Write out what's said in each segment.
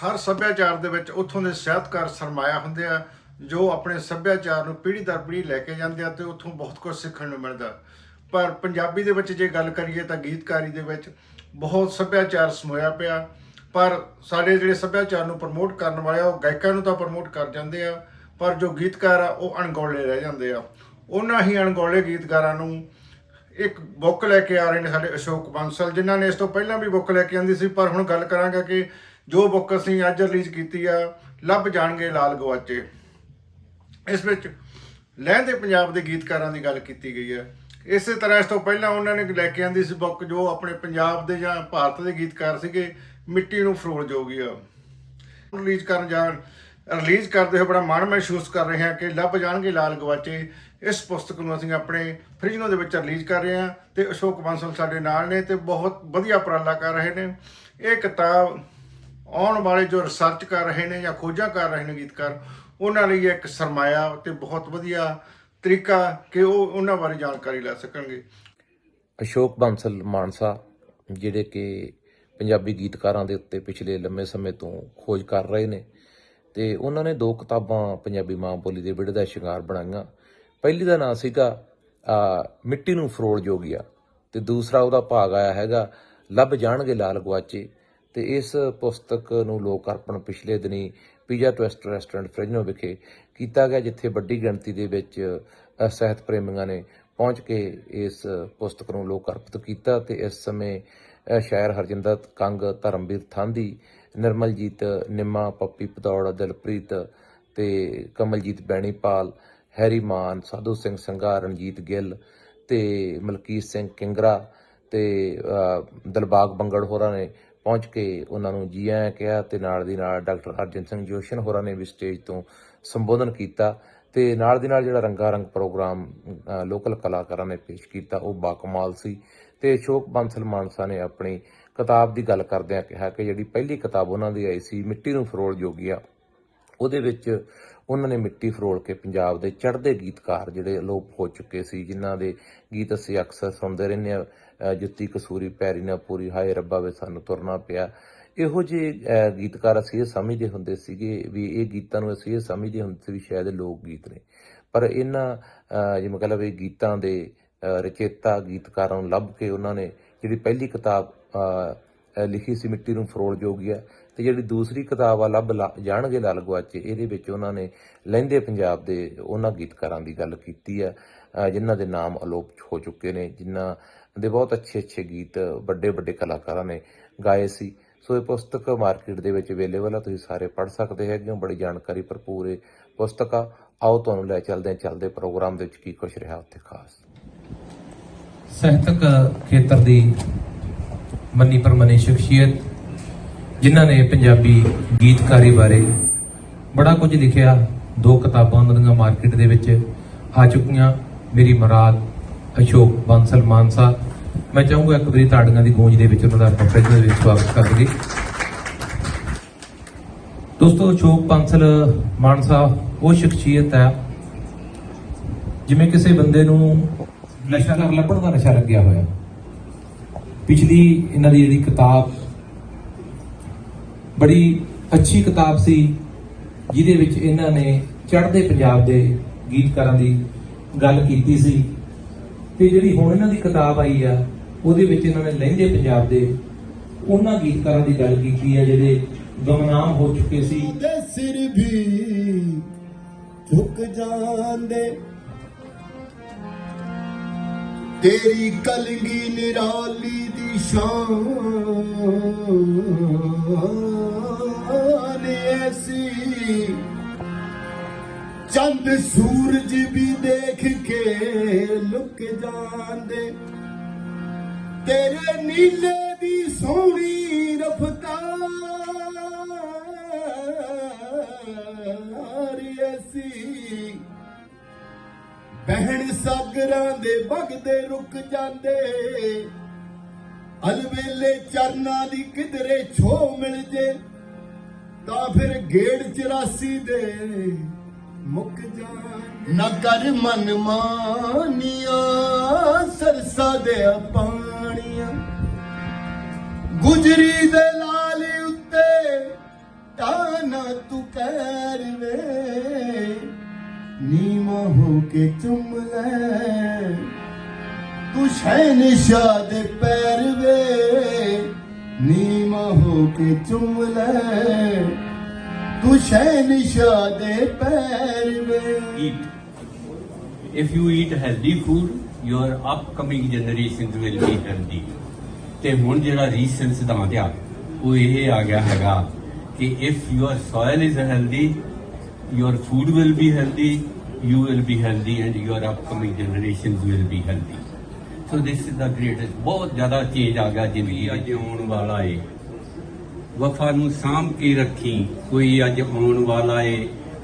ਹਰ ਸੱਭਿਆਚਾਰ ਦੇ ਵਿੱਚ ਉੱਥੋਂ ਦੇ ਸਾਹਿਤਕਾਰ ਸਰਮਾਇਆ ਹੁੰਦੇ ਆ, ਜੋ ਆਪਣੇ ਸੱਭਿਆਚਾਰ ਨੂੰ ਪੀੜ੍ਹੀ ਦਰ ਪੀੜ੍ਹੀ ਲੈ ਕੇ ਜਾਂਦੇ ਆ ਤੇ ਉੱਥੋਂ ਬਹੁਤ ਕੁਝ ਸਿੱਖਣ ਨੂੰ ਮਿਲਦਾ। ਪਰ ਪੰਜਾਬੀ ਦੇ ਵਿੱਚ ਜੇ ਗੱਲ ਕਰੀਏ ਤਾਂ ਗੀਤਕਾਰੀ ਦੇ ਵਿੱਚ ਬਹੁਤ ਸੱਭਿਆਚਾਰ ਸਮੋਇਆ ਪਿਆ। ਪਰ ਸਾਡੇ ਜਿਹੜੇ ਸੱਭਿਆਚਾਰ ਨੂੰ ਪ੍ਰਮੋਟ ਕਰਨ ਵਾਲੇ ਆ, ਉਹ ਗਾਇਕਾਂ ਨੂੰ ਤਾਂ ਪ੍ਰਮੋਟ ਕਰ ਜਾਂਦੇ ਆ, ਪਰ ਜੋ ਗੀਤਕਾਰ ਆ, ਉਹ ਅਣਗੌਲੇ ਰਹਿ ਜਾਂਦੇ ਆ। ਉਹਨਾਂ ਹੀ ਅਣਗੌਲੇ ਗੀਤਕਾਰਾਂ ਨੂੰ ਇੱਕ ਬੁੱਕ ਲੈ ਕੇ ਆ ਰਹੇ ਨੇ ਸਾਡੇ ਅਸ਼ੋਕ ਬਾਂਸਲ, ਜਿਨ੍ਹਾਂ ਨੇ ਇਸ ਤੋਂ ਪਹਿਲਾਂ ਵੀ ਬੁੱਕ ਲੈ ਕੇ ਆਂਦੀ ਸੀ। ਪਰ ਹੁਣ ਗੱਲ ਕਰਾਂਗਾ ਕਿ ਜੋ ਬੁੱਕ ਅਸੀਂ ਅੱਜ ਰਿਲੀਜ਼ ਕੀਤੀ ਆ, ਲੱਭ ਜਾਣਗੇ ਲਾਲ ਗਵਾਚੇ। ਇਸ ਵਿੱਚ ਲਹਿੰਦੇ ਪੰਜਾਬ ਦੇ ਗੀਤਕਾਰਾਂ ਦੀ ਗੱਲ ਕੀਤੀ ਗਈ ਹੈ। ਇਸੇ ਤਰ੍ਹਾਂ ਇਸ ਤੋਂ ਪਹਿਲਾਂ ਉਹਨਾਂ ਨੇ ਲੈ ਕੇ ਆਂਦੀ ਸੀ ਬੁੱਕ ਜੋ ਆਪਣੇ ਪੰਜਾਬ ਦੇ ਜਾਂ ਭਾਰਤ ਦੇ ਗੀਤਕਾਰ ਸੀਗੇ, ਮਿੱਟੀ ਨੂੰ ਫਰੋਲ ਜੋਗੀ ਆ। ਰਿਲੀਜ਼ ਕਰਨ ਜਾਣ ਰਿਲੀਜ਼ ਕਰਦੇ ਹੋਏ ਬੜਾ ਮਾਣ ਮਹਿਸੂਸ ਕਰ ਰਹੇ ਹਾਂ ਕਿ ਲੱਭ ਜਾਣਗੇ ਲਾਲ ਗਵਾਚੇ। ਇਸ ਪੁਸਤਕ ਨੂੰ ਅਸੀਂ ਆਪਣੇ ਫ੍ਰਿਜਨੋ ਦੇ ਵਿੱਚ ਰਿਲੀਜ਼ ਕਰ ਰਹੇ ਹਾਂ ਤੇ ਅਸ਼ੋਕ ਬਾਂਸਲ ਸਾਡੇ ਨਾਲ ਨੇ ਤੇ ਬਹੁਤ ਵਧੀਆ ਉਪਰਾਲਾ ਕਰ ਰਹੇ ਨੇ। ਇਹ ਕਿਤਾਬ ਆਉਣ ਵਾਲੇ ਜੋ ਰਿਸਰਚ ਕਰ ਰਹੇ ਨੇ ਜਾਂ ਖੋਜਾਂ ਕਰ ਰਹੇ ਨੇ ਗੀਤਕਾਰ, ਉਹਨਾਂ ਲਈ ਇੱਕ ਸਰਮਾਇਆ ਤੇ ਬਹੁਤ ਵਧੀਆ ਤਰੀਕਾ ਕਿ ਉਹ ਉਹਨਾਂ ਬਾਰੇ ਜਾਣਕਾਰੀ ਲੈ ਸਕਣਗੇ। ਅਸ਼ੋਕ ਬੰਸਲ ਮਾਨਸਾ, ਜਿਹੜੇ ਕਿ ਪੰਜਾਬੀ ਗੀਤਕਾਰਾਂ ਦੇ ਉੱਤੇ ਪਿਛਲੇ ਲੰਮੇ ਸਮੇਂ ਤੋਂ ਖੋਜ ਕਰ ਰਹੇ ਨੇ ਤੇ ਉਹਨਾਂ ਨੇ ਦੋ ਕਿਤਾਬਾਂ ਪੰਜਾਬੀ ਮਾਂ ਬੋਲੀ ਦੇ ਵਿੜੇ ਦਾ ਸ਼ਿੰਗਾਰ ਬਣਾਈਆਂ। ਪਹਿਲੀ ਦਾ ਨਾਂ ਸੀਗਾ ਮਿੱਟੀ ਨੂੰ ਫਰੋਲ ਜੋਗੀਆ ਤੇ ਦੂਸਰਾ ਉਹਦਾ ਭਾਗ ਆਇਆ ਹੈਗਾ, ਲੱਭ ਜਾਣਗੇ ਲਾਲ ਗਵਾਚੇ ਤੇ ਇਸ ਪੁਸਤਕ ਨੂੰ ਲੋਕ ਅਰਪਣ ਪਿਛਲੇ ਦਿਨੀ ਪੀਜ਼ਾ ਟਵਿਸਟ ਰੈਸਟੋਰੈਂਟ ਫ੍ਰਿਜਨੋ ਵਿਖੇ ਕੀਤਾ ਗਿਆ, ਜਿੱਥੇ ਵੱਡੀ ਗਿਣਤੀ ਦੇ ਵਿੱਚ ਸਾਹਿਤ ਪ੍ਰੇਮੀਆਂ ਨੇ ਪਹੁੰਚ ਕੇ ਇਸ ਪੁਸਤਕ ਨੂੰ ਲੋਕ ਅਰਪਿਤ ਕੀਤਾ ਤੇ ਇਸ ਸਮੇਂ ਸ਼ਾਇਰ ਹਰਜਿੰਦਰ ਕੰਗ, ਧਰਮਵੀਰ ਥਾਂਦੀ, ਨਿਰਮਲਜੀਤ ਨਿੰਮਾ, ਪੱਪੀ ਪਦੌੜ, ਦਿਲਪ੍ਰੀਤ ਤੇ ਕਮਲਜੀਤ ਬੈਣੀਪਾਲ, ਹੈਰੀ ਮਾਨ, ਸਾਧੂ ਸਿੰਘ ਸੰਘਾ, ਰਣਜੀਤ ਗਿੱਲ ਤੇ ਮਲਕੀਤ ਸਿੰਘ ਕਿੰਗਰਾ ਤੇ ਦਿਲਬਾਗ ਬੰਗੜ ਹੋਰਾਂ ਨੇ ਪਹੁੰਚ ਕੇ ਉਹਨਾਂ ਨੂੰ ਜੀ ਆਇਆਂ ਕਿਹਾ ਤੇ ਨਾਲ ਦੀ ਨਾਲ ਡਾਕਟਰ ਹਰਜਨ ਸਿੰਘ ਜੋਸ਼ਨ ਹੋਰਾਂ ਨੇ ਵੀ ਸਟੇਜ ਤੋਂ ਸੰਬੋਧਨ ਕੀਤਾ ਤੇ ਨਾਲ ਦੀ ਨਾਲ ਜਿਹੜਾ ਰੰਗਾ ਰੰਗ ਪ੍ਰੋਗਰਾਮ ਲੋਕਲ ਕਲਾਕਾਰਾਂ ਨੇ ਪੇਸ਼ ਕੀਤਾ, ਉਹ ਬਾਕਮਾਲ ਸੀ ਤੇ ਅਸ਼ੋਕ ਬੰਸਲ ਮਾਨਸਾ ਨੇ ਆਪਣੀ ਕਿਤਾਬ ਦੀ ਗੱਲ ਕਰਦਿਆਂ ਕਿਹਾ ਕਿ ਜਿਹੜੀ ਪਹਿਲੀ ਕਿਤਾਬ ਉਹਨਾਂ ਦੀ ਆਈ ਸੀ, ਮਿੱਟੀ ਨੂੰ ਫਰੋਲ ਜੋਗੀਆ, ਉਹਦੇ ਵਿੱਚ ਉਹਨਾਂ ਨੇ ਮਿੱਟੀ ਫਰੋਲ ਕੇ ਪੰਜਾਬ ਦੇ ਚੜ੍ਹਦੇ ਗੀਤਕਾਰ ਜਿਹੜੇ ਅਲੋਪ ਹੋ ਚੁੱਕੇ ਸੀ ਜਿਨ੍ਹਾਂ ਦੇ ਗੀਤ ਅਸੀਂ ਅਕਸਰ ਸੁਣਦੇ ਰਹਿੰਦੇ ਆ ਜੁੱਤੀ ਕਸੂਰੀ ਪੈਰੀ ਨਾ ਪੂਰੀ ਹਾਏ ਰੱਬਾ ਵੇ ਸਾਨੂੰ ਤੁਰਨਾ ਪਿਆ। ਇਹੋ ਜਿਹੇ ਗੀਤਕਾਰ ਅਸੀਂ ਇਹ ਸਮਝਦੇ ਹੁੰਦੇ ਸੀਗੇ ਵੀ ਇਹ ਗੀਤਾਂ ਨੂੰ ਅਸੀਂ ਇਹ ਸਮਝਦੇ ਹੁੰਦੇ ਸੀ ਵੀ ਸ਼ਾਇਦ ਲੋਕ ਗੀਤ ਨੇ। ਪਰ ਇਹਨਾਂ ਅਹ, ਜਿਵੇਂ ਕਹ ਲਵੇ ਗੀਤਾਂ ਦੇ ਰਚੇਤਾ ਗੀਤਕਾਰਾਂ ਨੂੰ ਲੱਭ ਕੇ ਉਹਨਾਂ ਨੇ ਜਿਹੜੀ ਪਹਿਲੀ ਕਿਤਾਬ ਲਿਖੀ ਸੀ ਮਿੱਟੀ ਨੂੰ ਫਰੋਲ ਜੋਗੀਆ ਤੇ ਜਿਹੜੀ ਦੂਸਰੀ ਕਿਤਾਬ ਆ, ਲੱਭ ਲਾ- ਜਾਣਗੇ ਲਾਲ ਗਵਾਚੇ ਇਹਦੇ ਵਿੱਚ ਉਹਨਾਂ ਨੇ ਲਹਿੰਦੇ ਪੰਜਾਬ ਦੇ ਉਹਨਾਂ ਗੀਤਕਾਰਾਂ ਦੀ ਗੱਲ ਕੀਤੀ ਆ ਜਿਨ੍ਹਾਂ ਦੇ ਨਾਮ ਅਲੋਪ ਹੋ ਚੁੱਕੇ ਨੇ, ਜਿਨ੍ਹਾਂ ਦੇ ਬਹੁਤ ਅੱਛੇ ਅੱਛੇ ਗੀਤ ਵੱਡੇ ਵੱਡੇ ਕਲਾਕਾਰਾਂ ਨੇ ਗਾਏ ਸੀ। ਸੋ ਇਹ ਪੁਸਤਕ ਮਾਰਕੀਟ ਦੇ ਵਿੱਚ ਅਵੇਲੇਬਲ ਆ, ਤੁਸੀਂ ਸਾਰੇ ਪੜ੍ਹ ਸਕਦੇ ਹੈਗੇ ਹੋ, ਬੜੀ ਜਾਣਕਾਰੀ ਭਰਪੂਰ ਇਹ ਪੁਸਤਕ ਆ। ਆਓ ਤੁਹਾਨੂੰ ਲੈ ਚੱਲਦੇ ਚੱਲਦੇ ਪ੍ਰੋਗਰਾਮ ਦੇ ਵਿੱਚ ਕੀ ਕੁਝ ਰਿਹਾ ਉੱਥੇ ਖਾਸ। ਸਾਹਿਤਕ ਖੇਤਰ ਦੀ ਮੰਨੀ ਪ੍ਰਮੰਨੀ ਸ਼ਖਸੀਅਤ ਜਿਨ੍ਹਾਂ ਨੇ ਪੰਜਾਬੀ ਗੀਤਕਾਰੀ ਬਾਰੇ ਬੜਾ ਕੁਝ ਲਿਖਿਆ, ਦੋ ਕਿਤਾਬਾਂ ਉਹਨਾਂ ਦੀਆਂ ਮਾਰਕੀਟ ਦੇ ਵਿੱਚ ਆ ਚੁੱਕੀਆਂ। ਮੇਰੀ ਮੁਰਾਦ ਅਸ਼ੋਕ ਬੰਸਲ ਮਾਨਸਾ ਮੈਂ ਚਾਹੂੰਗਾ ਇੱਕ ਵਾਰੀ ਤੁਹਾਡੀਆਂ ਦੀ ਗੂੰਜ ਦੇ ਵਿੱਚ ਉਹਨਾਂ ਦਾ ਪ੍ਰੋਫੈਸਰ ਦੇ ਵਿੱਚ ਸਵਾਗਤ ਕਰ ਲਈਏ। ਦੋਸਤੋ, ਅਸ਼ੋਕ ਬੰਸਲ ਮਾਨਸਾ ਉਹ ਸ਼ਖਸੀਅਤ ਹੈ, ਜਿਵੇਂ ਕਿਸੇ ਬੰਦੇ ਨੂੰ ਨਸ਼ਾ ਲੱਭਣ ਦਾ ਨਸ਼ਾ ਲੱਗਿਆ ਹੋਇਆ। ਪਿਛਲੀ ਇਹਨਾਂ ਦੀ ਜਿਹੜੀ ਕਿਤਾਬ ਬੜੀ ਅੱਛੀ ਕਿਤਾਬ ਸੀ, ਜਿਹਦੇ ਵਿੱਚ ਇਹਨਾਂ ਨੇ ਚੜ੍ਹਦੇ ਪੰਜਾਬ ਦੇ ਗੀਤਕਾਰਾਂ ਦੀ ਗੱਲ ਕੀਤੀ ਸੀ। ਤੇ ਜਿਹੜੀ ਹੁਣ ਇਹਨਾਂ ਦੀ ਕਿਤਾਬ ਆਈ ਆ, ਉਹਦੇ ਵਿੱਚ ਇਹਨਾਂ ਨੇ ਲਹਿੰਦੇ ਪੰਜਾਬ ਦੇ ਉਹਨਾਂ ਗੀਤਕਾਰਾਂ ਦੀ ਗੱਲ ਕੀਤੀ ਆ, ਜਿਹੜੇ ਗਮਨਾਮ ਹੋ ਚੁੱਕੇ ਸੀ। ਸਿਰ ਵੀ ਝੁਕ ਜਾਂਦੇ ਤੇਰੀ ਕਲਗੀ ਨਿਰਾਲੀ ਦੀ ਸ਼ਾਨ ਐਸੀ। ਚੰਦ ਸੂਰਜ ਵੀ ਦੇਖ ਕੇ ਲੁਕ ਜਾਂਦੇ। ਤੇਰੇ ਨੀਲੇ ਦੀ ਸੋਹਣੀ ਰਫਤਾਰ ਐਸੀ। ਬਹਿਣ ਸਾਗਰਾਂ ਦੇ ਵਗਦੇ ਰੁਕ ਜਾਂਦੇ। ਅਲਵੇਲੇ ਚਰਨਾਂ ਦੀ ਕਿਧਰੇ ਛੋ ਮਿਲ ਜੇ, ਤਾਂ ਫਿਰ ਗੇੜ 84 ਦੇ ਮੁੱਕ ਜਾਣ। ਨਾ ਕਰ ਮਨ ਮਾਨੀਆਂ, ਸਰਸਾ ਦੇ ਪਾਣੀਆਂ। ਗੁਜਰੀ ਦੇ ਲਾਲ ਉੱਤੇ, ਤਾਂ ਨਾ ਤੂੰ ਕਹਿਰ ਵੇ। ਕੇ ਚੁੰਮ ਲੈ ਤੂੰ ਸ਼ਹਿਨਸ਼ਾਹ ਦੇ ਪੈਰ ਵੇ ਨੀਵਾਂ ਹੋ ਕੇ ਚੁੰਮ ਲੈ ਤੂੰ ਸ਼ਹਿਨਸ਼ਾਹ ਦੇ ਪੈਰ ਵੇ eat. If you eat healthy food, your upcoming generations will be healthy. ਤੇ ਹੁਣ ਜਿਹੜਾ ਰੀਸੈਂਟ ਸਿਧਾਂਤ ਆ ਉਹ ਇਹ ਆ ਗਿਆ ਹੈਗਾ ਕਿ if your soil is healthy, your food will be healthy, you will be healthy and your upcoming generations will be healthy. So this is the greatest ਬਹੁਤ ਜ਼ਿਆਦਾ ਚੇਂਜ ਆ ਗਿਆ ਜ਼ਿੰਦਗੀ ਅੱਜ ਆਉਣ ਵਾਲਾ ਏ ਵਫਾ ਨੂੰ ਸਾਂਭ ਕੇ ਰੱਖੀ ਕੋਈ ਅੱਜ ਆਉਣ ਵਾਲਾ ਏ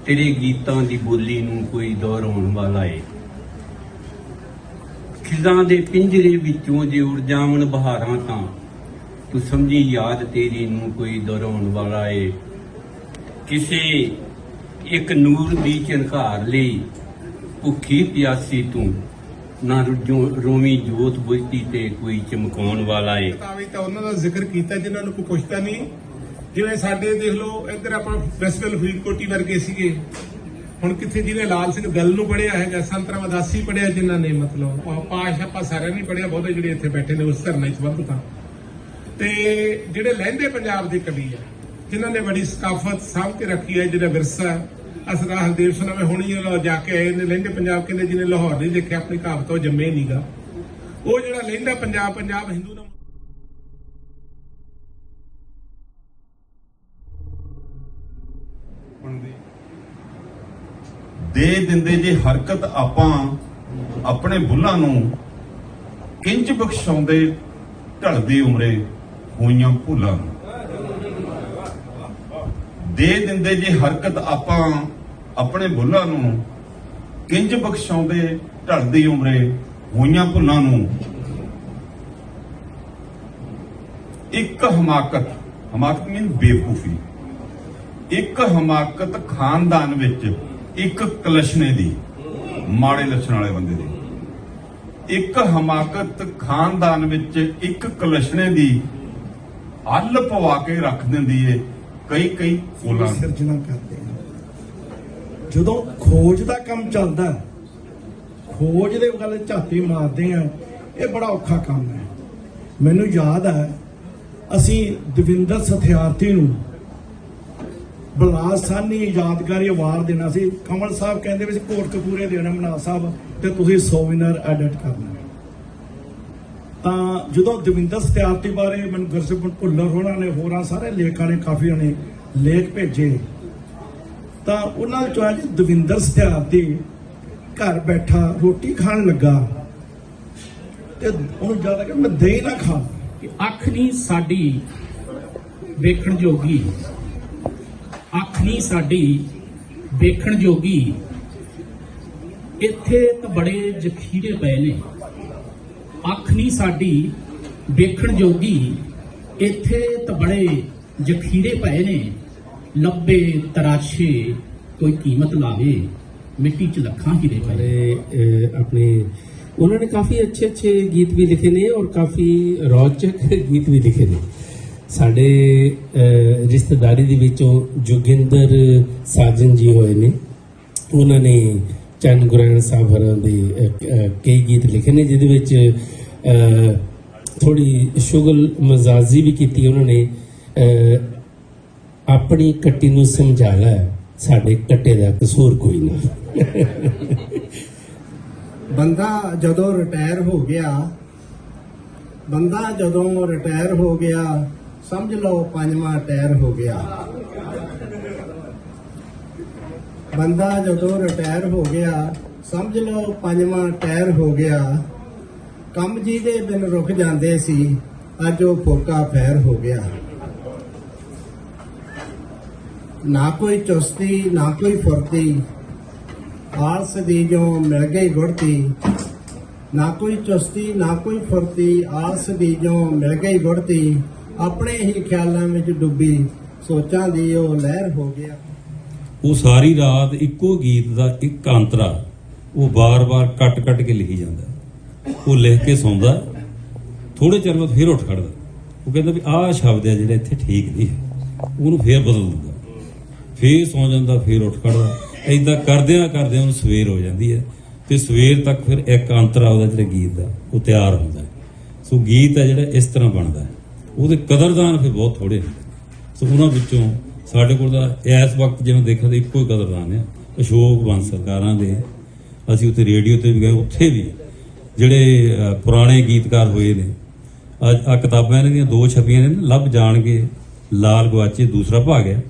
ਤੇਰੇ ਗੀਤਾਂ ਦੀ ਬੋਲੀ ਨੂੰ ਕੋਈ ਦੁਹਰਾਉਣ ਵਾਲਾ ਏ ਖਿਜ਼ਾਂ ਦੇ ਪਿੰਜਰੇ ਵਿੱਚੋਂ ਜੇ ਉੜ ਜਾਵਣ ਬਹਾਰਾਂ ਤਾਂ ਤੂੰ ਸਮਝੀ ਯਾਦ ਤੇਰੀ ਨੂੰ ਕੋਈ ਦੁਹਰਾਉਣ ਵਾਲਾ ਏ ਕਿਸੇ ਇੱਕ ਨੂਰ ਦੀ ਝਨਕਾਰ ਲਈ ਭੁੱਖੀ ਪਿਆਸੀ ਤੂੰ। ਨਾ ਰੁਜੋ ਜੋਤ ਬੁਝਦੀ ਤੇ ਕੋਈ ਚਮਕਾਉਣ ਵਾਲਾ ਏ। ਕਿਤਾਬ ਵਿੱਚ ਤਾਂ ਉਹਨਾਂ ਦਾ ਜ਼ਿਕਰ ਕੀਤਾ ਜਿਨ੍ਹਾਂ ਨੂੰ ਕੋਈ ਪੁੱਛਦਾ ਨਹੀਂ। ਜਿਵੇਂ ਸਾਡੇ ਦੇਖ ਲਓ, ਇੱਧਰ ਆਪਾਂ ਫੈਸਟੀਵਲ ਫਰੀਦਕੋਟੀ ਵਰਗੇ ਸੀਗੇ। ਹੁਣ ਕਿੱਥੇ ਜਿਹਨੇ ਲਾਲ ਸਿੰਘ ਗੱਲ ਨੂੰ ਪੜਿਆ ਹੈਗਾ ਸੰਤ ਰਮਦਾਸੀ ਪੜਿਆ ਜਿਨ੍ਹਾਂ ਨੇ ਮਤਲਬ, ਪਾ- ਪਾਸ਼ ਆਪਾਂ ਸਾਰਿਆਂ ਨੇ ਪੜਿਆ ਬਹੁਤੇ ਜਿਹੜੇ ਇੱਥੇ ਬੈਠੇ ਨੇ ਉਸ ਧਰਨੇ 'ਚ ਵੱਧ ਤਾਂ। ਤੇ ਜਿਹੜੇ ਲਹਿੰਦੇ ਪੰਜਾਬ ਦੇ ਕਵੀ ਆ ਜਿਨ੍ਹਾਂ ਨੇ ਬੜੀ ਸਕਾਫਤ ਸਾਂਭ ਕੇ ਰੱਖੀ ਹੈ, ਜਿਹੜਾ ਵਿਰਸਾ ਅਸਰਾ ਹਰਦੇਵ ਸੁਨਾਵੇਂ ਹੁਣੀ ਉਹ ਜਾ ਕੇ ਆਏ ਨੇ, ਲਹਿੰਦੇ ਪੰਜਾਬ ਕਹਿੰਦੇ ਜਿਹਨੇ ਲਾਹੌਰ ਨਹੀਂ ਦੇਖਿਆ, ਆਪਣੀ ਕਹਾਵਤ ਉਹ ਜੰਮੇ ਨਹੀਂਗਾ ਉਹ ਜਿਹੜਾ ਲਹਿੰਦਾ ਪੰਜਾਬ ਪੰਜਾਬ ਹਿੰਦੂ ਦਾ ਦੇ ਦਿੰਦੇ ਜੇ ਹਰਕਤ ਆਪਾਂ ਆਪਣੇ ਬੁੱਲਾਂ ਨੂੰ ਕਿੰਜ ਬਖਸ਼ਾਉਂਦੇ, ਢਲਦੀ ਉਮਰੇ ਹੋਈਆਂ ਭੁੱਲਾਂ ਨੂੰ। ਦੇ ਦਿੰਦੇ ਜੇ ਹਰਕਤ ਆਪਾਂ ਆਪਣੇ ਬੁੱਲਾਂ ਨੂੰ ਕਿੰਜ ਬਖਸ਼ਾਉਂਦੇ ਢਲਦੀ ਉਮਰੇ ਹੋਈਆਂ ਭੁੱਲਾਂ ਨੂੰ? ਇੱਕ ਹਮਾਕਤ ਹਮਾਕਤ ਮੀਨ ਬੇਵਕੂਫੀ। ਇੱਕ ਹਮਾਕਤ ਖਾਨਦਾਨ ਵਿੱਚ ਇੱਕ ਕਲਸ਼ਨੇ ਦੀ, ਮਾੜੇ ਲੱਛਣ ਵਾਲੇ ਬੰਦੇ ਦੀ। ਇੱਕ ਹਮਾਕਤ ਖਾਨਦਾਨ ਵਿੱਚ ਇੱਕ ਕਲਸ਼ਨੇ ਦੀ ਹੱਲ ਪਵਾ ਕੇ ਰੱਖ ਦਿੰਦੀ ਏ। ਕਈ ਕਈ ਫੁੱਲਾਂ। ਸਿਰਜਣਾ ਕਰਦੇ ਆ। ਜਦੋਂ ਖੋਜ ਦਾ ਕੰਮ ਚੱਲਦਾ ਖੋਜ ਦੇ ਗੱਲ ਝਾਤੀ ਮਾਰਦੇ ਆ ਇਹ ਬੜਾ ਔਖਾ ਕੰਮ ਹੈ। ਮੈਨੂੰ ਯਾਦ ਹੈ ਅਸੀਂ ਦਵਿੰਦਰ ਸਥਿਆਰਥੀ ਨੂੰ ਬਲਰਾਜ ਸਾਹਨੀ ਯਾਦਗਾਰੀ ਅਵਾਰਡ ਦੇਣਾ ਸੀ। ਕਮਲ ਸਾਹਿਬ ਕਹਿੰਦੇ ਵੀ ਅਸੀਂ ਕੋਟਕਪੂਰੇ ਦੇਣਾ ਮਨਾ ਸਾਹਿਬ ਤੇ ਤੁਸੀਂ 100 ਵਿਨਰ ਐਡਿਟ ਕਰਨਾ ਤਾਂ ਜਦੋਂ ਦਵਿੰਦਰ ਸਥਿਆਰਥੀ ਬਾਰੇ ਮੈਨੂੰ ਗੁਰਸਿਮਰਨ ਭੁੱਲਰ ਹੋਣਾ ਨੇ, ਹੋਰਾਂ ਸਾਰੇ ਲੇਖਕਾਂ ਨੇ, ਕਾਫੀਆਂ ਨੇ ਲੇਖ ਭੇਜੇ। ਤਾਂ ਉਹਨਾਂ ਵਿੱਚੋਂ ਆ ਜੀ ਦਵਿੰਦਰ ਸਥਿਆਰਥੀ ਘਰ ਬੈਠਾ, ਰੋਟੀ ਖਾਣ ਲੱਗਾ। ਤੇ ਉਹਨੂੰ ਜ਼ਿਆਦਾ ਕਿ ਮੈਂ ਦਹੀਂ ਨਾ ਖਾ ਕਿ ਅੱਖ ਨਹੀਂ ਸਾਡੀ ਵੇਖਣ ਜੋਗੀ। ਅੱਖ ਨਹੀਂ ਸਾਡੀ ਵੇਖਣ ਜੋਗੀ। ਇੱਥੇ ਤਾਂ ਬੜੇ ਜ਼ਖੀਰੇ ਪਏ ਨੇ। ਅੱਖ ਨਹੀਂ ਸਾਡੀ, ਵੇਖਣ ਜੋਗੀ, ਇੱਥੇ ਤਾਂ ਬੜੇ ਜ਼ਖੀਰੇ ਪਏ ਨੇ। ਲੱਭੇ ਤਰਾਸ਼ੇ, ਕੋਈ ਕੀਮਤ ਲਾਵੇ, ਮਿੱਟੀ 'ਚ ਲੱਖਾਂ ਹੀਰੇ ਪਏ। ਆਪਣੇ, ਉਹਨਾਂ ਨੇ ਕਾਫੀ ਅੱਛੇ ਅੱਛੇ ਗੀਤ ਵੀ ਲਿਖੇ ਨੇ ਔਰ ਕਾਫੀ ਰੌਚਕ ਗੀਤ ਵੀ ਲਿਖੇ ਨੇ। ਸਾਡੇ ਰਿਸ਼ਤੇਦਾਰੀ ਦੇ ਵਿੱਚੋਂ ਜੋਗਿੰਦਰ ਸਾਜਨ ਜੀ ਹੋਏ ਨੇ। ਉਹਨਾਂ ਨੇ ਚੰਦ ਗੁਰਾਂ ਸਾਹਿਬ ਹਰਾਂ ਦੇ ਕਈ ਗੀਤ ਲਿਖੇ ਨੇ, ਜਿਹਦੇ ਵਿੱਚ ਥੋੜੀ ਸ਼ੁਗਲ ਮਜ਼ਾਜੀ ਵੀ ਕੀਤੀ ਉਹਨਾਂ ਨੇ। ਆਪਣੀ ਕੱਟੀ ਨੂੰ ਸਮਝਾ ਲੈ ਸਾਡੇ ਕੱਟੇ ਦਾ ਕਸੂਰ ਕੋਈ ਨਾ। ਬੰਦਾ ਜਦੋਂ ਰਿਟਾਇਰ ਹੋ ਗਿਆ, ਬੰਦਾ ਜਦੋਂ ਰਿਟਾਇਰ ਹੋ ਗਿਆ, ਸਮਝ ਲਓ ਪੰਜਵਾਂ ਟਾਇਰ ਹੋ ਗਿਆ। ਬੰਦਾ ਜਦੋਂ ਰਿਟਾਇਰ ਹੋ ਗਿਆ, ਸਮਝ ਲਓ ਪੰਜਵਾਂ ਟਾਇਰ ਹੋ ਗਿਆ ਕੰਮ ਜੀ ਦੇ ਬਿਨ ਰੁਕ ਜਾਂਦੇ ਸੀ, ਅੱਜ ਉਹ ਫੋਕਾ ਫੈਰ ਹੋ ਗਿਆ। ਨਾ ਕੋਈ ਚੁਸਤੀ, ਨਾ ਕੋਈ ਫੁਰਤੀ, ਆਲਸ ਦੀ ਜੋ ਮਿਲ ਗਈ ਗੁੜਤੀ, ਨਾ ਕੋਈ ਚੁਸਤੀ, ਨਾ ਕੋਈ ਫੁਰਤੀ, ਆਲਸ ਦੀ ਜੋ ਮਿਲ ਗਈ ਗੁੜਤੀ, ਆਪਣੇ ਹੀ ਖਿਆਲਾਂ ਵਿੱਚ ਡੁੱਬੀ ਸੋਚਾਂ ਦੀ ਉਹ ਲਹਿਰ ਹੋ ਗਿਆ। ਉਹ ਸਾਰੀ ਰਾਤ ਇੱਕੋ ਗੀਤ ਦਾ ਇੱਕ ਅੰਤਰਾ, ਉਹ ਬਾਰ-ਬਾਰ ਕੱਟ-ਕੱਟ ਕੇ ਲਿਖੀ ਜਾਂਦਾ। ਉਹ ਲਿਖ ਕੇ ਸੌਂਦਾ ਥੋੜੇ ਚਿਰ ਬਾਅਦ ਫੇਰ ਉੱਠ ਖੜਦਾ ਉਹ ਕਹਿੰਦਾ ਵੀ ਆਹ ਸ਼ਬਦ ਹੈ ਜਿਹੜਾ ਇੱਥੇ ਠੀਕ ਨਹੀਂ ਹੈ। ਉਹਨੂੰ ਫੇਰ ਬਦਲ ਦਿੰਦਾ। ਫੇਰ ਸੌਂ ਜਾਂਦਾ, ਫੇਰ ਉੱਠ ਖੜਦਾ ਏਦਾਂ ਕਰਦਿਆਂ ਕਰਦਿਆਂ ਉਹਨੂੰ ਸਵੇਰ ਹੋ ਜਾਂਦੀ ਹੈ। ਤੇ ਸਵੇਰ ਤੱਕ ਫਿਰ ਇੱਕ ਅੰਤਰਾ ਉਹਦਾ ਜਿਹੜਾ ਗੀਤ ਦਾ, ਉਹ ਤਿਆਰ ਹੁੰਦਾ ਸੋ ਗੀਤ ਹੈ ਜਿਹੜਾ ਇਸ ਤਰ੍ਹਾਂ ਬਣਦਾ ਉਹਦੇ ਕਦਰਦਾਨ ਫਿਰ ਬਹੁਤ ਥੋੜੇ ਹੁੰਦੇ ਸੋ ਉਹਨਾਂ ਵਿੱਚੋਂ ਸਾਡੇ ਕੋਲ ਤਾਂ ਇਸ ਵਕਤ ਜਿਵੇਂ ਦੇਖਿਆ ਤਾਂ ਇੱਕੋ ਹੀ ਕਦਰਦਾਨ ਹੈ ਅਸ਼ੋਕ ਬੰਸ ਸਰਕਾਰਾਂ ਦੇ। ਅਸੀਂ ਉੱਥੇ ਰੇਡੀਓ ਤੇ ਵੀ ਗਏ, ਉੱਥੇ ਵੀ ਜਿਹੜੇ ਪੁਰਾਣੇ ਗੀਤਕਾਰ ਹੋਏ ਨੇ। ਅੱਜ ਆ ਕਿਤਾਬਾਂ ਇਹਨਾਂ ਦੀਆਂ ਦੋ ਛਪੀਆਂ ਨੇ ਲੱਭ ਜਾਣਗੇ, ਲਾਲ ਗਵਾਚੇ ਦੂਸਰਾ ਭਾਗ ਹੈ।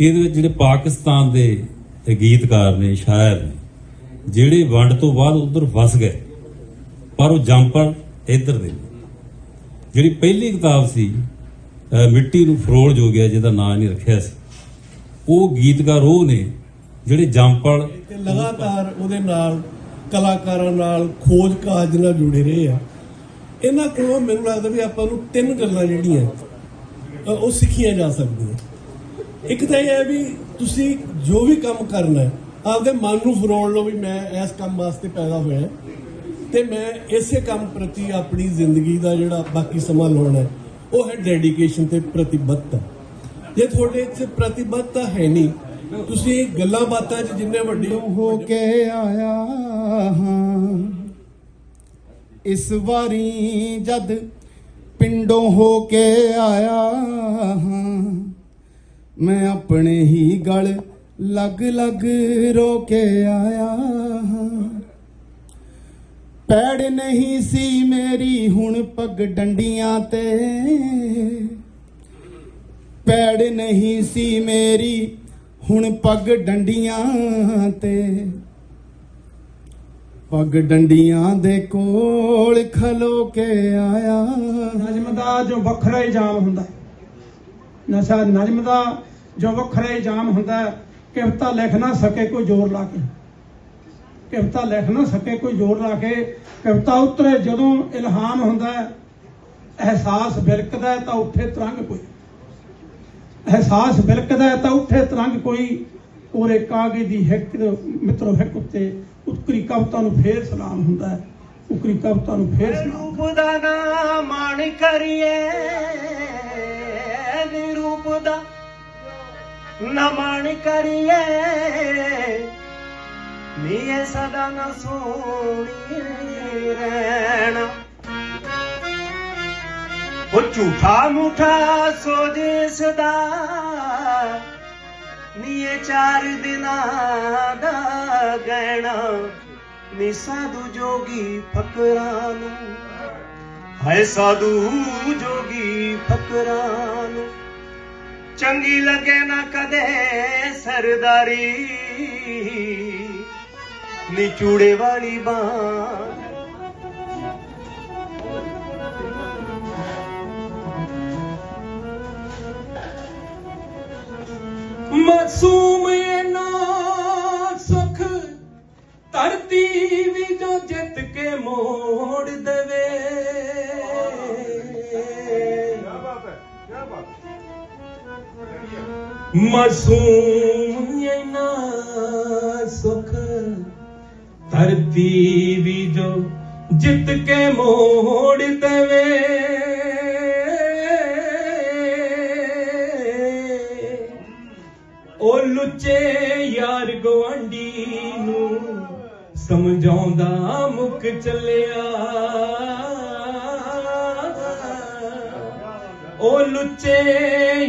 ਇਹਦੇ ਵਿੱਚ ਜਿਹੜੇ ਪਾਕਿਸਤਾਨ ਦੇ ਗੀਤਕਾਰ ਨੇ, ਸ਼ਾਇਰ ਨੇ, ਜਿਹੜੇ ਵੰਡ ਤੋਂ ਬਾਅਦ ਉਧਰ ਫਸ ਗਏ, ਪਰ ਉਹ ਜੰਪਲ ਇੱਧਰ ਦੇ ਨੇ। ਜਿਹੜੀ ਪਹਿਲੀ ਕਿਤਾਬ ਸੀ ਮਿੱਟੀ ਨੂੰ ਫਰੋਲ ਜੋ ਗਿਆ, ਜਿਹਦਾ ਨਾਂ ਨਹੀਂ ਰੱਖਿਆ ਸੀ, ਉਹ ਗੀਤਕਾਰ ਉਹ ਨੇ, ਜਿਹੜੇ ਜੰਪਲ ਲਗਾਤਾਰ ਉਹਦੇ ਨਾਲ ਕਲਾਕਾਰਾਂ ਨਾਲ ਖੋਜ ਕਾਜ ਨਾਲ ਜੁੜੇ ਰਹੇ ਆ। ਇਹਨਾਂ ਕੋਲੋਂ ਮੈਨੂੰ ਲੱਗਦਾ ਵੀ ਆਪਾਂ ਨੂੰ ਤਿੰਨ ਗੱਲਾਂ ਜਿਹੜੀਆਂ ਉਹ ਸਿੱਖੀਆਂ ਜਾ ਸਕਦੀਆਂ। ਇੱਕ ਤਾਂ ਇਹ ਹੈ ਵੀ ਤੁਸੀਂ ਜੋ ਵੀ ਕੰਮ ਕਰਨਾ ਹੈ, ਆਪਦੇ ਮਨ ਨੂੰ ਫਰੋਲ ਲਓ ਵੀ ਮੈਂ ਇਸ ਕੰਮ ਵਾਸਤੇ ਪੈਦਾ ਹੋਇਆ ਤੇ ਮੈਂ ਇਸੇ ਕੰਮ ਪ੍ਰਤੀ ਆਪਣੀ ਜ਼ਿੰਦਗੀ ਦਾ ਜਿਹੜਾ ਬਾਕੀ ਸਮਾਂ ਲਾਉਣਾ ਉਹ ਹੈ ਡੈਡੀਕੇਸ਼ਨ ਤੇ ਪ੍ਰਤੀਬੱਧਤਾ। ਜੇ ਤੁਹਾਡੇ ਇੱਥੇ ਪ੍ਰਤੀਬੱਧਤਾ ਹੈ ਨਹੀਂ, ਤੁਸੀਂ ਗੱਲਾਂ ਬਾਤਾਂ 'ਚ ਜਿੰਨੇ ਵੱਡੇ ਹੋ ਕੇ ਆਇਆ। ਹਾਂ ਇਸ ਵਾਰੀ ਜਦ ਪਿੰਡੋਂ ਹੋ ਕੇ ਆਇਆ ਹਾਂ, ਮੈਂ ਆਪਣੇ ਹੀ ਗਲ ਲੱਗ ਲੱਗ ਰੋ ਕੇ ਆਇਆ ਹਾਂ। ਪੈੜ ਨਹੀਂ ਸੀ ਮੇਰੀ, ਹੁਣ ਪੱਗ ਡੰਡੀਆਂ ਤੇ। ਪੈੜ ਨਹੀਂ ਸੀ ਮੇਰੀ, ਹੁਣ ਪੱਗ ਡੰਡੀਆਂ ਤੇ। ਪੱਗ ਡੰਡੀਆਂ ਦੇ ਕੋਲ ਖਲੋ ਕੇ ਆਇਆ। ਨਜਮ ਦਾ ਜੋ ਵੱਖਰਾ ਹੀ ਜਾਮ ਹੁੰਦਾ। ਨਸ਼ਾ ਨਜਮ ਦਾ ਜੋ ਵੱਖਰਾ ਹੀ ਜਾਮ ਹੁੰਦਾ। ਹੈ, ਲਿਖ ਨਾ ਸਕੇ ਕੋਈ ਜ਼ੋਰ ਲਾ ਕੇ। ਕਵਿਤਾ ਲਿਖ ਨਾ ਸਕੇ ਕੋਈ ਜ਼ੋਰ ਲਾ ਕੇ। ਕਵਿਤਾ ਉਤਰੇ ਜਦੋਂ ਇਲਹਾਮ ਹੁੰਦਾ। ਅਹਿਸਾਸ ਬਿਲਕਦਾ ਤਾਂ ਉੱਥੇ ਤਰੰਗ ਕੋਈ। ਅਹਿਸਾਸ ਬਿਲਕਦਾ ਤਾਂ ਉੱਥੇ ਤਰੰਗ ਕੋਈ। ਉਹਰੇ ਕਾਗੇ ਦੀ ਹਿੱਕ ਮਿੱਤਰੋ ਹਿੱਕ ਉੱਤੇ ਉਤਕਰੀ ਕਵਿਤਾ ਨੂੰ ਫੇਰ ਸਲਾਮ ਹੁੰਦਾ ਹੈ। ਉਕਰੀ ਕਵਿਤਾ ਨੂੰ ਫੇਰ ਰੂਪ ਦਾ ਨਾ ਮਾਣ ਕਰੀਏ। ਨਿਰੂਪ ਦਾ ਨਾ ਮਾਣ ਕਰੀਏ। ਨੀਏ ਸਦਾ ਨਾ ਸੋਣੀ ਰਹਿਣਾ। ਉਹ ਝੂਠਾ ਮੂਠਾ ਸੋਦੇਸ ਦਾ ਨੀਏ ਚਾਰ ਦਿਨਾਂ ਦਾ ਗਹਿਣਾ, ਨੀ ਸਾਧੂ ਜੋਗੀ ਫਕਰਾਂ ਨੂੰ। ਹਾਏ ਸਾਧੂ ਜੋਗੀ ਫਕਰਾਂ ਨੂੰ। ਚੰਗੀ ਲੱਗੇ ਨਾ ਕਦੇ ਸਰਦਾਰੀ। ਨੀ ਚੂੜੇ ਵਾਲੀ ਬਾਂ ਮਾਸੂਮ ਨਾ ਸੁਖ ਧਰਤੀ ਵੀ ਜੋ ਜਿੱਤ ਕੇ ਮੋੜ ਦੇਵੇ। ਮਾਸੂਮ ਇਨਾ ਸੁਖ ਧਰਤੀ ਵੀ ਜੋ ਜਿੱਤ ਕੇ ਮੋੜ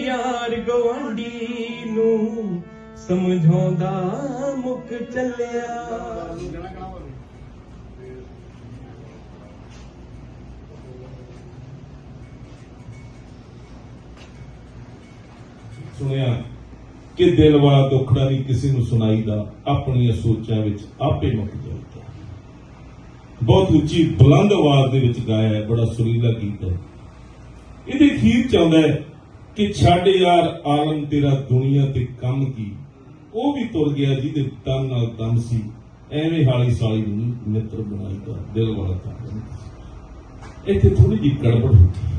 ਯਾਰ ਗਵਾਂਢੀ ਨੂੰ ਸਮਝਾਉਂਦਾ ਮੁੱਕ ਚੱਲਿਆ। ਸੁਣਿਆ ਕਿ ਦਿਲ ਵਾਲਾ ਦੁੱਖੜਾ ਨਹੀਂ ਕਿਸੇ ਨੂੰ ਸੁਣਾਈਦਾ ਆਪਣੀਆਂ ਸੋਚਾਂ ਵਿੱਚ ਆਪੇ ਮੁੱਕ ਜਾਂਦਾ ਬਹੁਤ ਉੱਚੀ ਬੁਲੰਦ ਆਵਾਜ਼ ਦੇ ਵਿੱਚ ਗਾਇਆ ਹੈ, ਬੜਾ ਸੁਰੀਲਾ ਗੀਤ ਹੈ। ਇਹਦੇ ਖੀਰ ਚ ਆਉਂਦਾ ਹੈ ਕਿ ਛੱਡ ਯਾਰ ਆਲਮ ਤੇਰਾ ਦੁਨੀਆ ਤੇ ਕੰਮ ਕੀ? ਉਹ ਵੀ ਤੁਰ ਗਿਆ ਜਿਹਦੇ ਤਨ ਨਾਲ ਦਮ ਸੀ। ਐਵੇਂ ਹਾਲੀ ਸਾਲੀ ਨੂੰ ਨੀ ਮਿੱਤਰ ਬਣਾਈਦਾ ਦਿਲ ਵਾਲਾ ਤਾਂ ਇੱਥੇ ਥੋੜੀ ਜਿਹੀ ਗੜਬੜ ਹੁੰਦੀ ਹੈ।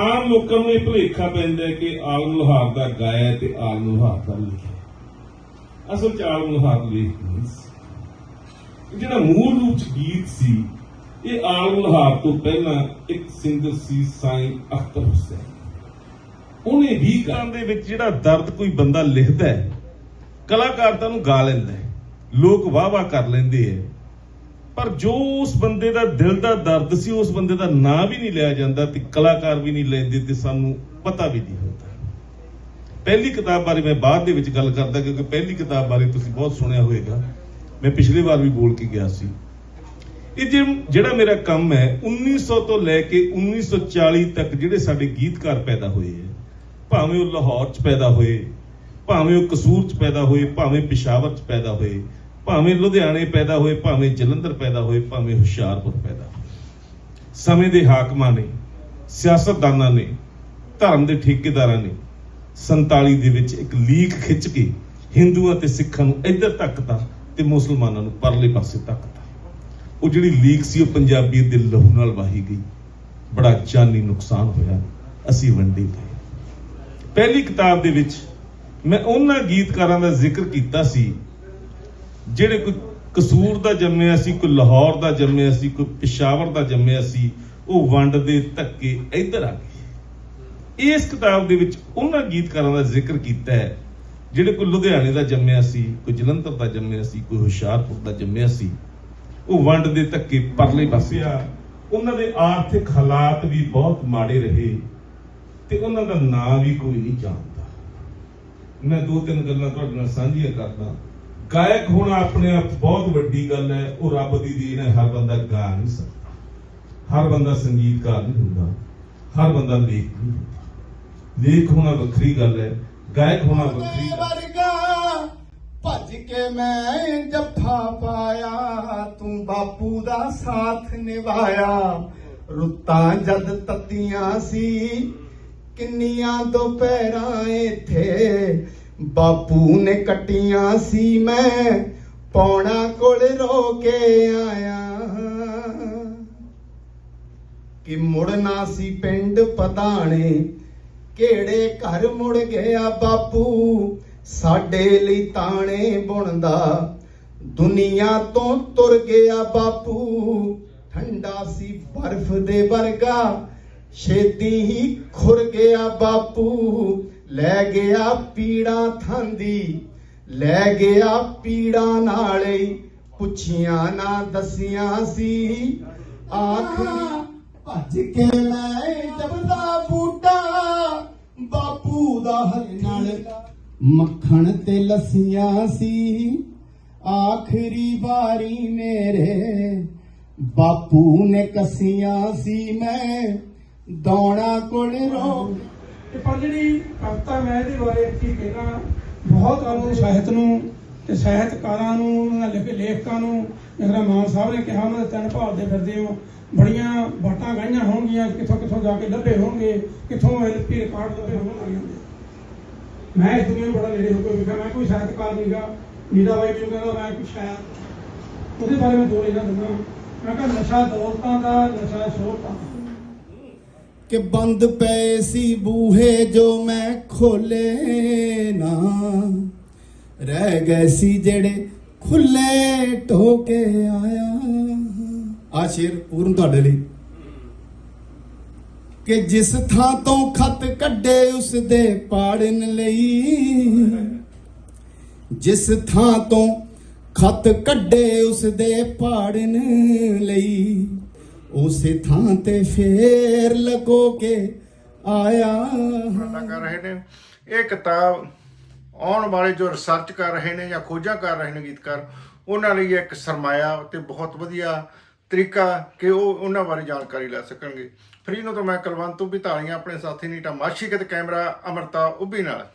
ਆਮ ਲੋਕਾਂ ਨੂੰ ਇਹ ਭੁਲੇਖਾ ਪੈਂਦਾ ਕਿ ਆਲਮ ਲੋਹਾਰ ਦਾ ਗਾਇਆ ਤੇ ਆਲਮ ਲੋਹਾਰ ਦਾ ਲਿਖਿਆ। ਅਸਲ ਚ ਆਲਮ ਲੋਹਾਰ ਲੇਖ ਨਹੀਂ ਸੀ। ਜਿਹੜਾ ਮੂਲ ਰੂਪ ਚ ਗੀਤ ਸੀ ਇਹ ਆਲਮ ਲੋਹਾਰ ਤੋਂ ਪਹਿਲਾਂ ਇੱਕ ਸਿੰਗਰ ਸੀ ਸਾਈਂ ਅਖਤਰ ਹੁਸੈਨ। ਉਹਨੇ ਗੀਤਾਂ ਦੇ ਵਿੱਚ ਜਿਹੜਾ ਦਰਦ ਕੋਈ ਬੰਦਾ ਲਿਖਦਾ ਹੈ ਕਲਾਕਾਰ ਤਾਂ ਉਹਨੂੰ ਗਾ ਲੈਂਦਾ ਹੈ, ਲੋਕ ਵਾਹ ਵਾਹ ਕਰ ਲੈਂਦੇ ਹੈ। ਪਰ ਜੋ ਉਸ ਬੰਦੇ ਦਾ ਦਿਲ ਦਾ ਦਰਦ ਸੀ, ਉਸ ਬੰਦੇ ਦਾ ਨਾਂ ਵੀ ਨਹੀਂ ਲਿਆ ਜਾਂਦਾ ਤੇ ਕਲਾਕਾਰ ਵੀ ਨਹੀਂ ਲੈਂਦੇ ਤੇ ਸਾਨੂੰ ਪਤਾ ਵੀ ਨਹੀਂ ਹੁੰਦਾ। ਪਹਿਲੀ ਕਿਤਾਬ ਬਾਰੇ ਮੈਂ ਬਾਅਦ ਦੇ ਵਿੱਚ ਗੱਲ ਕਰਦਾ ਕਿਉਂਕਿ ਪਹਿਲੀ ਕਿਤਾਬ ਬਾਰੇ ਤੁਸੀਂ ਬਹੁਤ ਸੁਣਿਆ ਹੋਵੇਗਾ। ਮੈਂ ਪਿਛਲੀ ਵਾਰ ਵੀ ਬੋਲ ਕੇ ਗਿਆ ਸੀ। ਇਹ ਜਿ- ਜਿਹੜਾ ਮੇਰਾ ਕੰਮ ਹੈ 1900 ਤੋਂ ਲੈ ਕੇ 1940 ਤੱਕ ਜਿਹੜੇ ਸਾਡੇ ਗੀਤਕਾਰ ਪੈਦਾ ਹੋਏ ਹੈ, ਭਾਵੇਂ ਉਹ ਲਾਹੌਰ 'ਚ ਪੈਦਾ ਹੋਏ, ਭਾਵੇਂ ਉਹ ਕਸੂਰ 'ਚ ਪੈਦਾ ਹੋਏ, ਭਾਵੇਂ ਪਿਸ਼ਾਵਰ 'ਚ ਪੈਦਾ ਹੋਏ, ਭਾਵੇਂ ਲੁਧਿਆਣੇ ਪੈਦਾ ਹੋਏ, ਭਾਵੇਂ ਜਲੰਧਰ ਪੈਦਾ ਹੋਏ, ਭਾਵੇਂ ਹੁਸ਼ਿਆਰਪੁਰ ਪੈਦਾ ਹੋਏ। ਸਮੇਂ ਦੇ ਹਾਕਮਾਂ ਨੇ, ਸਿਆਸਤਦਾਨਾਂ ਨੇ, ਧਰਮ ਦੇ ਠੇਕੇਦਾਰਾਂ ਨੇ 47 ਦੇ ਵਿੱਚ ਇੱਕ ਲੀਕ ਖਿੱਚ ਕੇ ਹਿੰਦੂਆਂ ਤੇ ਸਿੱਖਾਂ ਨੂੰ ਇੱਧਰ ਧੱਕਤਾ ਤੇ ਮੁਸਲਮਾਨਾਂ ਨੂੰ ਪਰਲੇ ਪਾਸੇ ਤੱਕ ਉਹ ਜਿਹੜੀ ਲੀਕ ਸੀ, ਉਹ ਪੰਜਾਬੀ ਦੇ ਲਹੂ ਨਾਲ ਵਾਹੀ ਗਈ। ਬੜਾ ਜਾਨੀ ਨੁਕਸਾਨ ਹੋਇਆ। ਅਸੀਂ ਵੰਡੇ ਗਏ ਪਹਿਲੀ ਕਿਤਾਬ ਦੇ ਵਿੱਚ ਮੈਂ ਉਹਨਾਂ ਗੀਤਕਾਰਾਂ ਦਾ ਜ਼ਿਕਰ ਕੀਤਾ ਸੀ, ਜਿਹੜੇ ਕੋਈ ਕਸੂਰ ਦਾ ਜੰਮਿਆ ਸੀ, ਕੋਈ ਲਾਹੌਰ ਦਾ ਜੰਮਿਆ ਸੀ, ਕੋਈ ਪਿਸ਼ਾਵਰ ਦਾ ਜੰਮਿਆ ਸੀ, ਉਹ ਵੰਡ ਦੇ ਧੱਕੇ ਇੱਧਰ ਆ ਗਏ। ਇਸ ਕਿਤਾਬ ਦੇ ਵਿੱਚ ਉਹਨਾਂ ਗੀਤਕਾਰਾਂ ਦਾ ਜ਼ਿਕਰ ਕੀਤਾ ਹੈ, ਜਿਹੜੇ ਕੋਈ ਲੁਧਿਆਣੇ ਦਾ ਜੰਮਿਆ ਸੀ, ਕੋਈ ਜਲੰਧਰ ਦਾ ਜੰਮਿਆ ਸੀ, ਕੋਈ ਹੁਸ਼ਿਆਰਪੁਰ ਦਾ ਜੰਮਿਆ ਸੀ ਉਹ ਵੰਡ ਦੇ ਧੱਕੇ ਪਰਲੇ ਪਾਸੇ ਆ। ਉਹਨਾਂ ਦੇ ਆਰਥਿਕ ਹਾਲਾਤ ਵੀ ਬਹੁਤ ਮਾੜੇ ਰਹੇ ਤੇ ਉਹਨਾਂ ਦਾ ਨਾਂ ਵੀ ਕੋਈ ਨਹੀਂ ਜਾਣਦਾ। ਮੈਂ ਦੋ ਤਿੰਨ ਗੱਲਾਂ ਤੁਹਾਡੇ ਨਾਲ ਸਾਂਝੀਆਂ ਕਰਦਾ। ਗਾਇਕ ਹੋਣਾ ਆਪਣੇ ਆਪ ਬਹੁਤ ਵੱਡੀ ਗੱਲ ਹੈ, ਉਹ ਰੱਬ ਦੀ ਦੇਣ ਹੈ, ਹਰ ਬੰਦਾ ਗਾ ਨਹੀਂ ਸਕਦਾ। ਹਰ ਬੰਦਾ ਸੰਗੀਤਕਾਰ ਨਹੀਂ ਹੁੰਦਾ, ਹਰ ਬੰਦਾ ਲੇਖ ਨਹੀਂ ਹੁੰਦਾ। ਲੇਖ ਹੋਣਾ ਵੱਖਰੀ ਗੱਲ ਹੈ, ਗਾਇਕ ਹੋਣਾ ਵੱਖਰੀ ਗੱਲ ਹੈ। ਭੱਜ ਕੇ ਮੈਂ ਜੱਫਾ ਪਾਇਆ, ਤੂੰ ਬਾਪੂ ਦਾ ਸਾਥ ਨਿਭਾਇਆ। ਰੁੱਤਾਂ ਜਦ ਤੱਤੀਆਂ ਸੀ, ਕਿੰਨੀਆਂ ਦੁਪਹਿਰਾਂ ਇੱਥੇ ਬਾਪੂ ਨੇ ਕੱਟੀਆਂ ਸੀ ਮੈਂ, ਪੌਣਾ ਕੋਲ ਰੋ ਕੇ ਆਇਆ। ਕਿ ਮੁੜਨਾ ਸੀ ਪਿੰਡ ਪਤਾਣੇ ਕਿਹੜੇ ਘਰ ਮੁੜ ਗਿਆ ਬਾਪੂ? ਸਾਡੇ ਲਈ ਤਾਣੇ ਬੁਣਦਾ। ਦੁਨੀਆ ਤੋਂ ਤੁਰ ਗਿਆ ਬਾਪੂ। ਠੰਡਾ ਸੀ ਬਰਫ਼ ਦੇ ਵਰਗਾ। ਛੇਤੀ ਹੀ ਖੁਰ ਗਿਆ ਬਾਪੂ। ਲੈ ਗਿਆ ਪੀੜਾਂ ਥਾਂਦੀ ਲੈ ਗਿਆ ਪੀੜਾਂ ਨਾਲੇ। ਪੁੱਛੀਆਂ ਨਾ ਦਸੀਆਂ ਸੀ। ਆਖਰੀ ਭੱਜ ਕੇ ਲੈ ਜਬਦਾ ਬੂਟਾ। ਬਾਪੂ ਦਾ ਮੱਖਣ ਤੇ ਲੱਸੀਆਂ ਸੀ। ਆਖਰੀ ਵਾਰੀ ਮੇਰੇ ਬਾਪੂ ਨੇ ਕੱਸੀਆਂ ਸੀ। ਮੈਂ ਦੌਣਾ ਕੋਲ ਰੋ ਤੇ ਪਰ ਜਿਹੜੀ ਕਵਿਤਾ ਮੈਂ ਇਹਦੇ ਬਾਰੇ ਕੀ ਕਹਿਣਾ ਬਹੁਤ ਆਨੂੰ ਸਾਹਿਤ ਨੂੰ ਤੇ ਸਾਹਿਤਕਾਰਾਂ ਨੂੰ ਉਹਨਾਂ ਦੇ ਲਿਖ- ਲੇਖਕਾਂ ਨੂੰ ਜਿਹੜਾ ਮਾਨ ਸਾਹਿਬ ਨੇ ਕਿਹਾ ਉਹਨਾਂ ਦੇ ਤਿੰਨ ਭਾਲਦੇ ਫਿਰਦੇ ਹੋ। ਬੜੀਆਂ ਬਾਟਾਂ ਗਾਈਆਂ ਹੋਣਗੀਆਂ ਕਿੱਥੋਂ ਕਿੱਥੋਂ ਜਾ ਕੇ ਲੱਭੇ ਹੋਣਗੇ ਕਿੱਥੋਂ ਐਲਪੀ ਰਿਕਾਰਡ ਲੱਭੇ ਹੋਣਗੇ। ਮੈਂ ਇਸ ਦੁਨੀਆ ਨੂੰ ਬੜਾ ਨੇੜੇ ਹੋ ਕੇ ਵੇਖਿਆ, ਮੈਂ ਕੋਈ ਸਾਹਿਤਕਾਰ ਨਹੀਂਗਾ ਨੀਦਾ ਬਾਈ ਮੈਨੂੰ ਕਹਿੰਦਾ, ਮੈਂ ਕੁਛ ਸ਼ਾਇਰ ਉਹਦੇ ਬਾਰੇ ਮੈਂ ਦੋ ਲੈਣਾ ਦਿੰਦਾ ਮੈਂ ਕਿਹਾ, ਨਸ਼ਾ ਦੌਲਤਾਂ ਦਾ, ਨਸ਼ਾ ਸ਼ੋਹਰਤਾਂ ਕਿ ਬੰਦ ਪਏ ਸੀ ਬੂਹੇ ਜੋ ਮੈਂ ਖੋਲੇ ਨਾ, ਰਹਿ ਗਏ ਸੀ ਜਿਹੜੇ ਖੁੱਲੇ ਢੋਕੇ ਆਇਆ। ਆ ਸ਼ੇਰ ਪੂਰਨ ਤੁਹਾਡੇ ਲਈ। ਕਿ ਜਿਸ ਥਾਂ ਤੋਂ ਖਤ ਕੱਢੇ ਉਸ ਦੇ ਪਾੜਨ ਲਈ। ਜਿਸ ਥਾਂ ਤੋਂ ਖਤ ਕੱਢੇ ਉਸ ਦੇ ਪਾੜਨ ਲਈ। ਉਸੇ ਥਾਂ ਤੇ ਫੇਰ ਲਗੋ ਕੇ ਆਇਆ। ਉਪਰਾਲਾ ਕਰ ਰਹੇ ਨੇ। ਇਹ ਕਿਤਾਬ ਆਉਣ ਵਾਲੇ ਜੋ ਰਿਸਰਚ ਕਰ ਰਹੇ ਨੇ ਜਾਂ ਖੋਜਾਂ ਕਰ ਰਹੇ ਨੇ ਗੀਤਕਾਰ, ਉਹਨਾਂ ਲਈ ਇੱਕ ਸਰਮਾਇਆ ਤੇ ਬਹੁਤ ਵਧੀਆ ਤਰੀਕਾ ਕਿ ਉਹ ਉਹਨਾਂ ਬਾਰੇ ਜਾਣਕਾਰੀ ਲੈ ਸਕਣਗੇ। ਫਰੀ ਨੂੰ ਤਾਂ ਮੈਂ ਕੁਲਵੰਤ ਵੀ ਧਾਲੀਆਂ, ਆਪਣੇ ਸਾਥੀ ਨੀਟਾ ਮਾਸ਼ੀ ਤੇ ਕੈਮਰਾ ਅਮਰਤਾ ਉੱਭੀ ਨਾਲ।